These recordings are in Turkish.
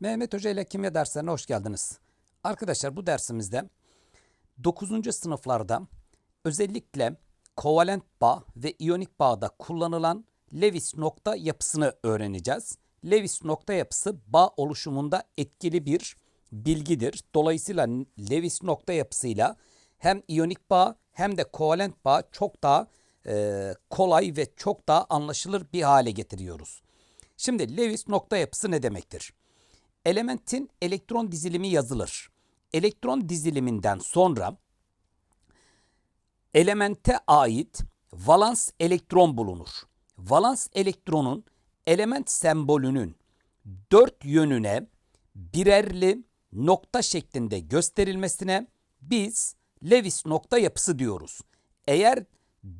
Mehmet Hoca ile kimya derslerine hoş geldiniz. Arkadaşlar bu dersimizde 9. sınıflarda özellikle kovalent bağ ve iyonik bağda kullanılan Lewis nokta yapısını öğreneceğiz. Lewis nokta yapısı bağ oluşumunda etkili bir bilgidir. Dolayısıyla Lewis nokta yapısıyla hem iyonik bağ hem de kovalent bağ çok daha e, kolay ve çok daha anlaşılır bir hale getiriyoruz. Şimdi Lewis nokta yapısı ne demektir? Elementin elektron dizilimi yazılır. Elektron diziliminden sonra elemente ait valans elektron bulunur. Valans elektronun element sembolünün dört yönüne birerli nokta şeklinde gösterilmesine biz Lewis nokta yapısı diyoruz. Eğer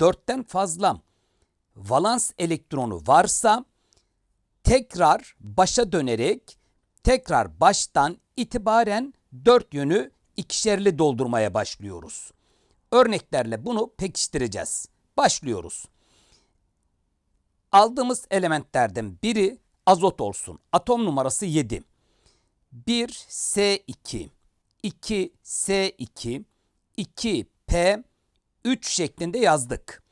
dörtten fazla valans elektronu varsa tekrar başa dönerek tekrar baştan itibaren dört yönü ikişerli doldurmaya başlıyoruz. Örneklerle bunu pekiştireceğiz. Başlıyoruz. Aldığımız elementlerden biri azot olsun. Atom numarası 7. 1 S2, 2 S2, 2 P, 3 şeklinde yazdık.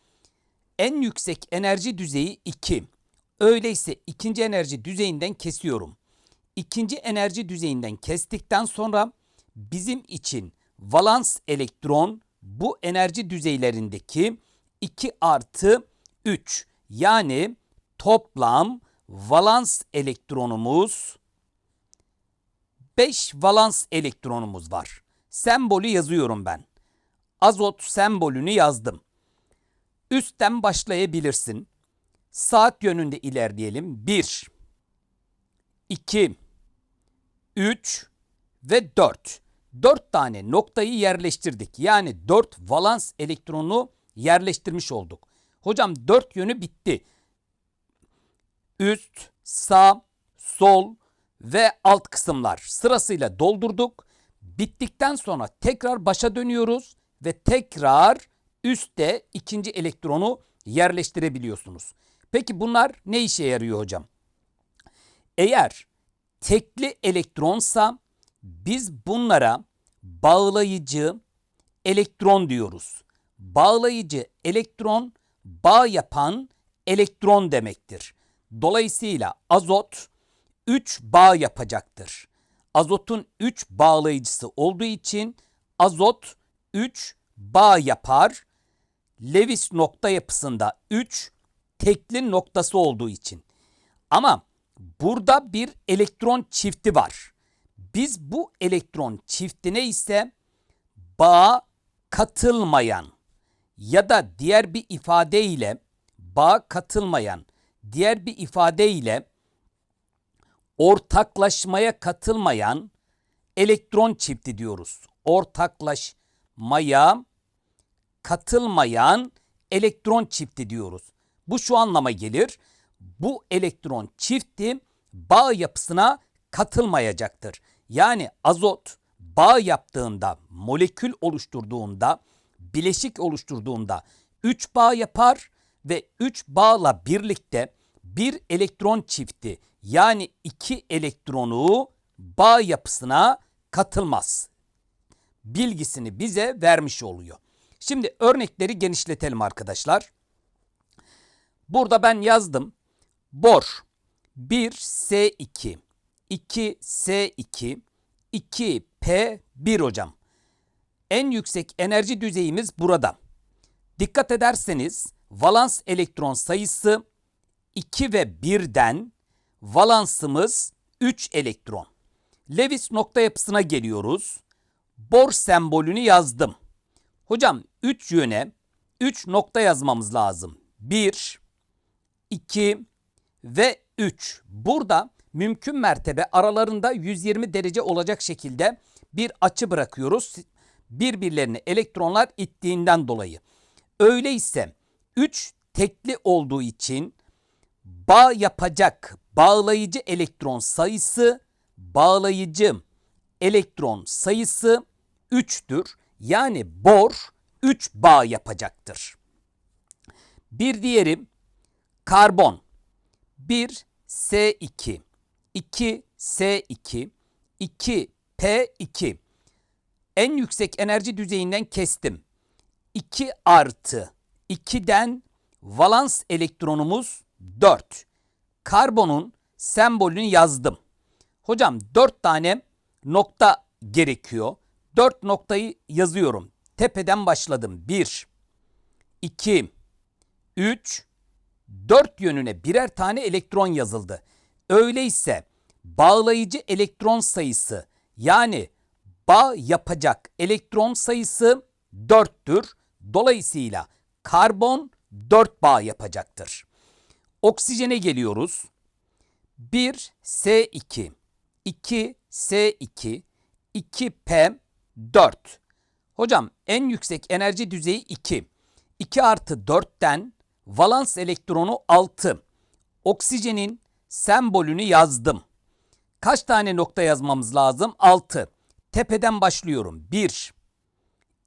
En yüksek enerji düzeyi 2. Öyleyse ikinci enerji düzeyinden kesiyorum. İkinci enerji düzeyinden kestikten sonra bizim için valans elektron bu enerji düzeylerindeki 2 artı 3 yani toplam valans elektronumuz 5 valans elektronumuz var. Sembolü yazıyorum ben. Azot sembolünü yazdım. Üstten başlayabilirsin. Saat yönünde ilerleyelim. 1 2 3 ve 4. 4 tane noktayı yerleştirdik. Yani 4 valans elektronu yerleştirmiş olduk. Hocam 4 yönü bitti. Üst, sağ, sol ve alt kısımlar sırasıyla doldurduk. Bittikten sonra tekrar başa dönüyoruz ve tekrar üstte ikinci elektronu yerleştirebiliyorsunuz. Peki bunlar ne işe yarıyor hocam? Eğer tekli elektronsa biz bunlara bağlayıcı elektron diyoruz. Bağlayıcı elektron bağ yapan elektron demektir. Dolayısıyla azot 3 bağ yapacaktır. Azotun 3 bağlayıcısı olduğu için azot 3 bağ yapar. Lewis nokta yapısında 3 tekli noktası olduğu için. Ama burada bir elektron çifti var. Biz bu elektron çiftine ise bağ katılmayan ya da diğer bir ifadeyle bağ katılmayan diğer bir ifadeyle ortaklaşmaya katılmayan elektron çifti diyoruz. Ortaklaşmaya katılmayan elektron çifti diyoruz. Bu şu anlama gelir. Bu elektron çifti bağ yapısına katılmayacaktır. Yani azot bağ yaptığında, molekül oluşturduğunda, bileşik oluşturduğunda 3 bağ yapar ve 3 bağla birlikte bir elektron çifti yani iki elektronu bağ yapısına katılmaz. Bilgisini bize vermiş oluyor. Şimdi örnekleri genişletelim arkadaşlar. Burada ben yazdım. Bor 1S2, 2S2, 2P1 hocam. En yüksek enerji düzeyimiz burada. Dikkat ederseniz valans elektron sayısı 2 ve 1'den valansımız 3 elektron. Lewis nokta yapısına geliyoruz. Bor sembolünü yazdım. Hocam 3 yöne 3 nokta yazmamız lazım. 1, 2 ve 3. Burada mümkün mertebe aralarında 120 derece olacak şekilde bir açı bırakıyoruz. Birbirlerini elektronlar ittiğinden dolayı. Öyleyse 3 tekli olduğu için bağ yapacak bağlayıcı elektron sayısı bağlayıcı elektron sayısı 3'tür. Yani bor 3 bağ yapacaktır. Bir diğeri karbon 1 S2 2 S2, 2 P2. En yüksek enerji düzeyinden kestim. 2 artı 2'den valans elektronumuz 4. Karbonun sembolünü yazdım. Hocam 4 tane nokta gerekiyor. 4 noktayı yazıyorum. Tepeden başladım. 1, 2, 3, 4 yönüne birer tane elektron yazıldı. Öyleyse bağlayıcı elektron sayısı yani bağ yapacak elektron sayısı 4'tür. Dolayısıyla karbon 4 bağ yapacaktır. Oksijene geliyoruz. 1 S2, 2 S2, 2 P, 4. Hocam en yüksek enerji düzeyi 2. 2 artı 4'ten valans elektronu 6. Oksijenin sembolünü yazdım. Kaç tane nokta yazmamız lazım? 6. Tepeden başlıyorum. 1,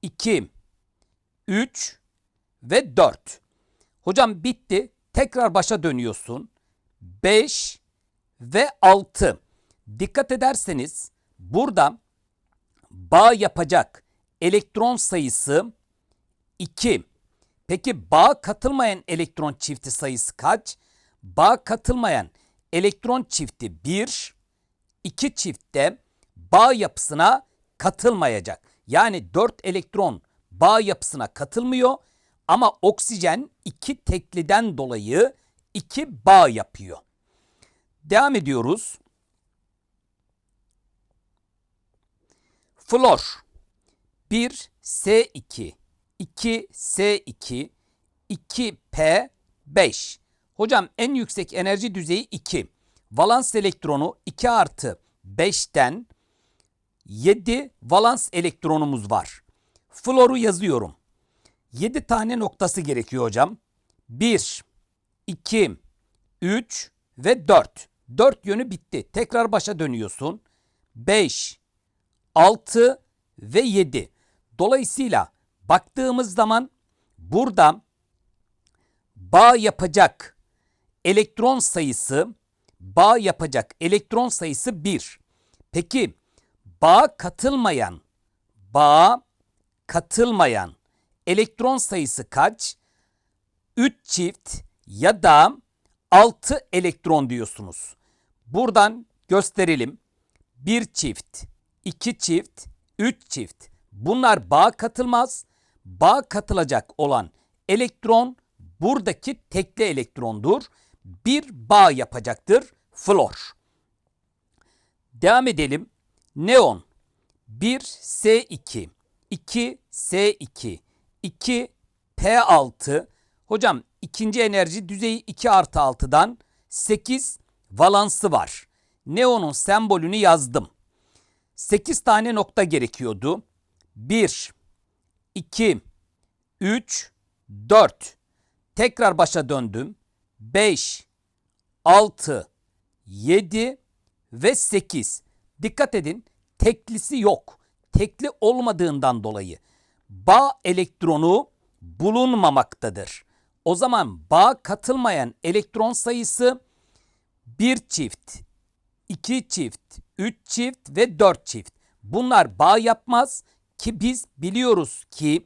2, 3 ve 4. Hocam bitti. Tekrar başa dönüyorsun. 5 ve 6. Dikkat ederseniz burada bağ yapacak elektron sayısı 2. Peki bağ katılmayan elektron çifti sayısı kaç? Bağ katılmayan elektron çifti 1, 2 çiftte bağ yapısına katılmayacak. Yani 4 elektron bağ yapısına katılmıyor ama oksijen 2 tekliden dolayı 2 bağ yapıyor. Devam ediyoruz. Flor 1 S2 2 S2 2 P 5. Hocam en yüksek enerji düzeyi 2. Valans elektronu 2 artı 5'ten 7 valans elektronumuz var. Floru yazıyorum. 7 tane noktası gerekiyor hocam. 1, 2, 3 ve 4. 4 yönü bitti. Tekrar başa dönüyorsun. 5, 6 ve 7. Dolayısıyla baktığımız zaman burada bağ yapacak elektron sayısı bağ yapacak elektron sayısı 1. Peki bağ katılmayan bağ katılmayan elektron sayısı kaç? 3 çift ya da 6 elektron diyorsunuz. Buradan gösterelim. 1 çift, 2 çift, 3 çift. Bunlar bağ katılmaz. Bağ katılacak olan elektron buradaki tekli elektrondur. Bir bağ yapacaktır flor. Devam edelim. Neon 1 S2, 2 S2, 2 P6. Hocam ikinci enerji düzeyi 2 artı 6'dan 8 valansı var. Neonun sembolünü yazdım. 8 tane nokta gerekiyordu. 1, 2, 3, 4. Tekrar başa döndüm. 5, 6, 7 ve 8. Dikkat edin teklisi yok. Tekli olmadığından dolayı bağ elektronu bulunmamaktadır. O zaman bağ katılmayan elektron sayısı bir çift, iki çift, üç çift ve dört çift. Bunlar bağ yapmaz ki biz biliyoruz ki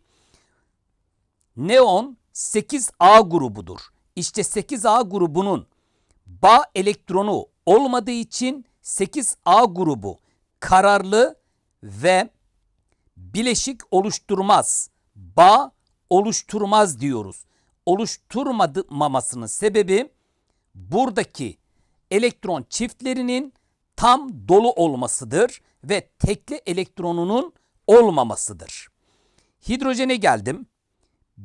neon 8A grubudur. İşte 8A grubunun bağ elektronu olmadığı için 8A grubu kararlı ve bileşik oluşturmaz. Bağ oluşturmaz diyoruz. Oluşturmamasının sebebi buradaki elektron çiftlerinin tam dolu olmasıdır ve tekli elektronunun olmamasıdır. Hidrojene geldim.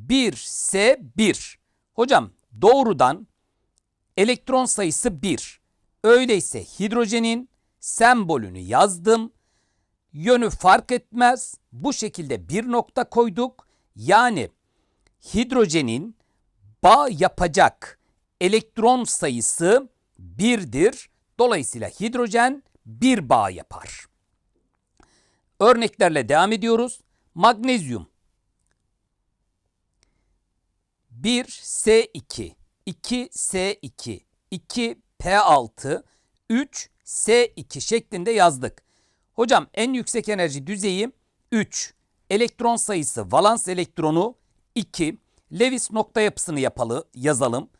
1S1. Hocam doğrudan elektron sayısı 1. Öyleyse hidrojenin sembolünü yazdım. Yönü fark etmez. Bu şekilde bir nokta koyduk. Yani hidrojenin bağ yapacak elektron sayısı 1'dir. Dolayısıyla hidrojen bir bağ yapar. Örneklerle devam ediyoruz. Magnezyum 1 S2, 2 S2, 2 P6, 3 S2 şeklinde yazdık. Hocam en yüksek enerji düzeyi 3. Elektron sayısı valans elektronu 2. Lewis nokta yapısını yapalı, yazalım.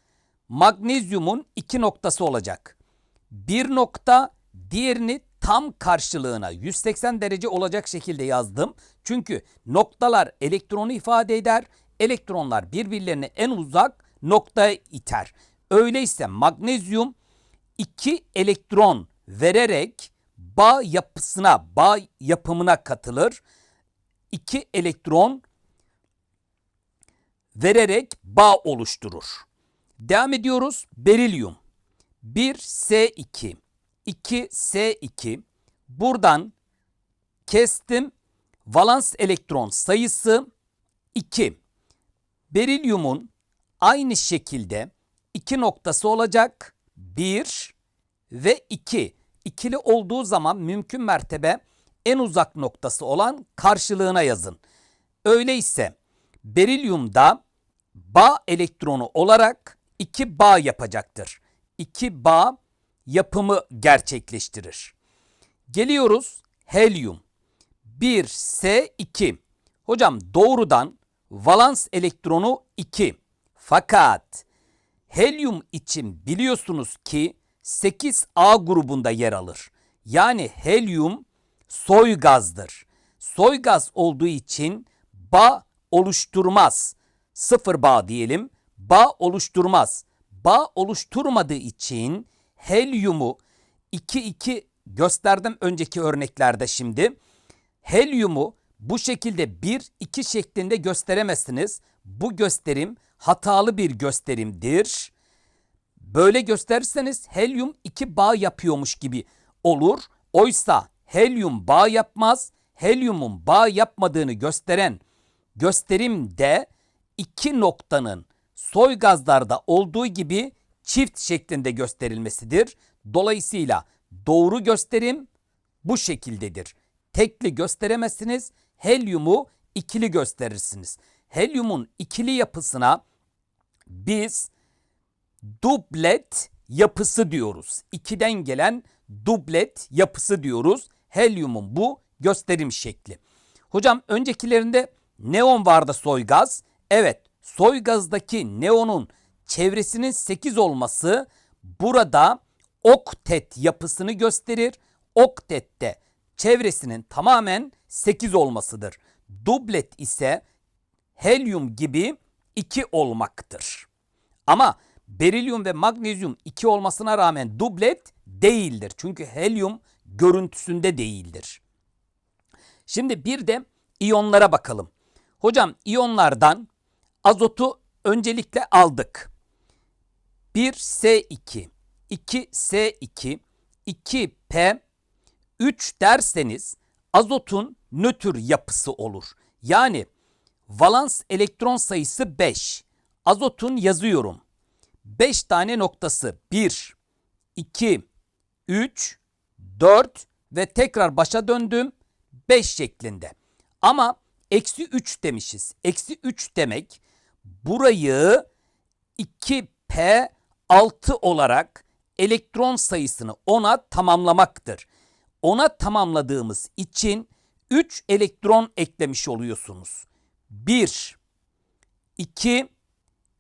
Magnezyumun iki noktası olacak. Bir nokta diğerini tam karşılığına 180 derece olacak şekilde yazdım. Çünkü noktalar elektronu ifade eder. Elektronlar birbirlerine en uzak noktaya iter. Öyleyse magnezyum iki elektron vererek bağ yapısına, bağ yapımına katılır. İki elektron vererek bağ oluşturur. Devam ediyoruz. Berilyum. 1S2, 2S2. Buradan kestim. Valans elektron sayısı 2. Berilyumun aynı şekilde iki noktası olacak. 1 ve 2. İkili olduğu zaman mümkün mertebe en uzak noktası olan karşılığına yazın. Öyleyse berilyumda bağ elektronu olarak iki bağ yapacaktır. İki bağ yapımı gerçekleştirir. Geliyoruz helyum. 1S2. Hocam doğrudan valans elektronu 2. Fakat helyum için biliyorsunuz ki 8A grubunda yer alır. Yani helyum soy gazdır. Soy gaz olduğu için bağ oluşturmaz. Sıfır bağ diyelim. Bağ oluşturmaz. Bağ oluşturmadığı için helyumu 2-2 gösterdim önceki örneklerde şimdi. Helyumu bu şekilde 1-2 şeklinde gösteremezsiniz. Bu gösterim hatalı bir gösterimdir. Böyle gösterirseniz helyum iki bağ yapıyormuş gibi olur. Oysa helyum bağ yapmaz. Helyumun bağ yapmadığını gösteren gösterim de iki noktanın soy gazlarda olduğu gibi çift şeklinde gösterilmesidir. Dolayısıyla doğru gösterim bu şekildedir. Tekli gösteremezsiniz. Helyumu ikili gösterirsiniz. Helyumun ikili yapısına biz dublet yapısı diyoruz. İkiden gelen dublet yapısı diyoruz. Helyumun bu gösterim şekli. Hocam öncekilerinde neon vardı soy gaz. Evet soy gazdaki neonun çevresinin 8 olması burada oktet yapısını gösterir. Oktette çevresinin tamamen 8 olmasıdır. Dublet ise helyum gibi 2 olmaktır. Ama berilyum ve magnezyum 2 olmasına rağmen dublet değildir. Çünkü helyum görüntüsünde değildir. Şimdi bir de iyonlara bakalım. Hocam iyonlardan azotu öncelikle aldık. 1S2, 2S2, 2P, 3 derseniz azotun nötr yapısı olur. Yani valans elektron sayısı 5. Azotun yazıyorum. 5 tane noktası 1, 2, 3, 4 ve tekrar başa döndüm 5 şeklinde. Ama eksi 3 demişiz. Eksi 3 demek burayı 2P 6 olarak elektron sayısını 10'a tamamlamaktır. 10'a tamamladığımız için 3 elektron eklemiş oluyorsunuz. 1, 2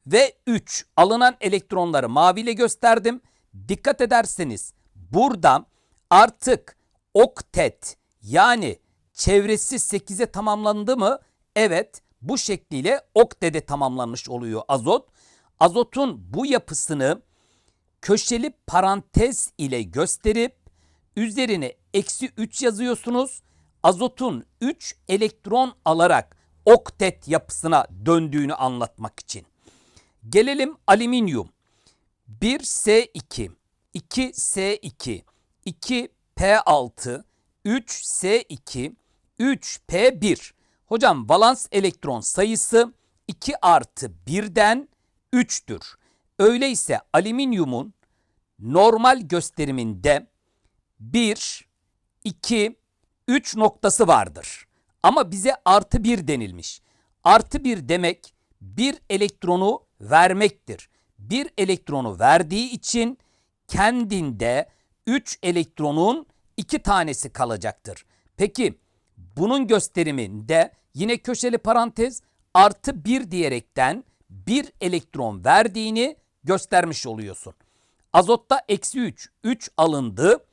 ve 3 alınan elektronları maviyle gösterdim. Dikkat ederseniz burada artık oktet yani çevresi 8'e tamamlandı mı? Evet bu şekliyle oktede tamamlanmış oluyor azot. Azotun bu yapısını köşeli parantez ile gösterip üzerine eksi 3 yazıyorsunuz. Azotun 3 elektron alarak oktet yapısına döndüğünü anlatmak için. Gelelim alüminyum. 1S2, 2S2, 2P6, 3S2, 3P1. Hocam valans elektron sayısı 2 artı 1'den 3'tür. Öyleyse alüminyumun normal gösteriminde 1, 2, 3 noktası vardır. Ama bize artı 1 denilmiş. Artı 1 demek bir elektronu vermektir. Bir elektronu verdiği için kendinde 3 elektronun 2 tanesi kalacaktır. Peki bunun gösteriminde yine köşeli parantez artı 1 diyerekten 1 elektron verdiğini göstermiş oluyorsun. Azotta eksi 3, 3 alındı.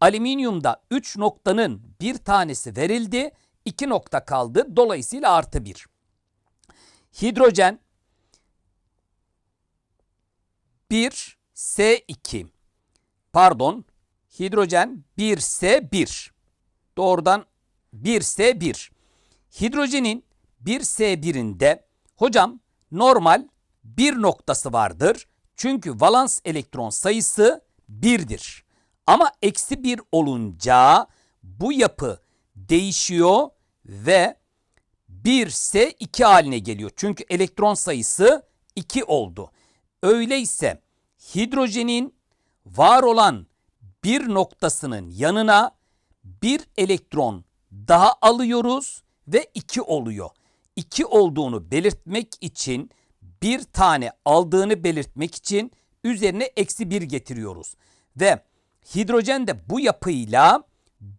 Alüminyumda 3 noktanın bir tanesi verildi. 2 nokta kaldı. Dolayısıyla artı 1. Hidrojen 1 S2 pardon hidrojen 1S1 doğrudan 1S1 hidrojenin 1S1'inde hocam normal bir noktası vardır. Çünkü valans elektron sayısı 1'dir. Ama eksi 1 olunca bu yapı değişiyor ve 1 ise 2 haline geliyor. Çünkü elektron sayısı 2 oldu. Öyleyse hidrojenin var olan bir noktasının yanına bir elektron daha alıyoruz ve 2 oluyor. 2 olduğunu belirtmek için bir tane aldığını belirtmek için üzerine eksi 1 getiriyoruz. Ve hidrojen de bu yapıyla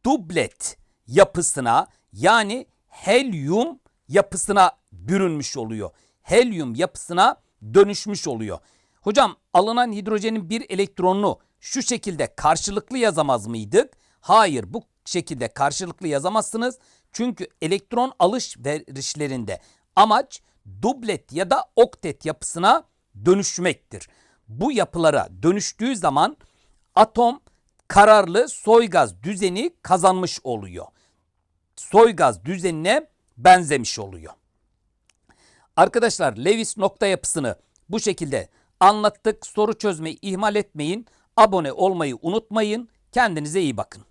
dublet yapısına yani helyum yapısına bürünmüş oluyor. Helyum yapısına dönüşmüş oluyor. Hocam alınan hidrojenin bir elektronunu şu şekilde karşılıklı yazamaz mıydık? Hayır bu şekilde karşılıklı yazamazsınız. Çünkü elektron alışverişlerinde amaç dublet ya da oktet yapısına dönüşmektir. Bu yapılara dönüştüğü zaman atom kararlı soygaz düzeni kazanmış oluyor. Soygaz düzenine benzemiş oluyor. Arkadaşlar Lewis nokta yapısını bu şekilde anlattık. Soru çözmeyi ihmal etmeyin. Abone olmayı unutmayın. Kendinize iyi bakın.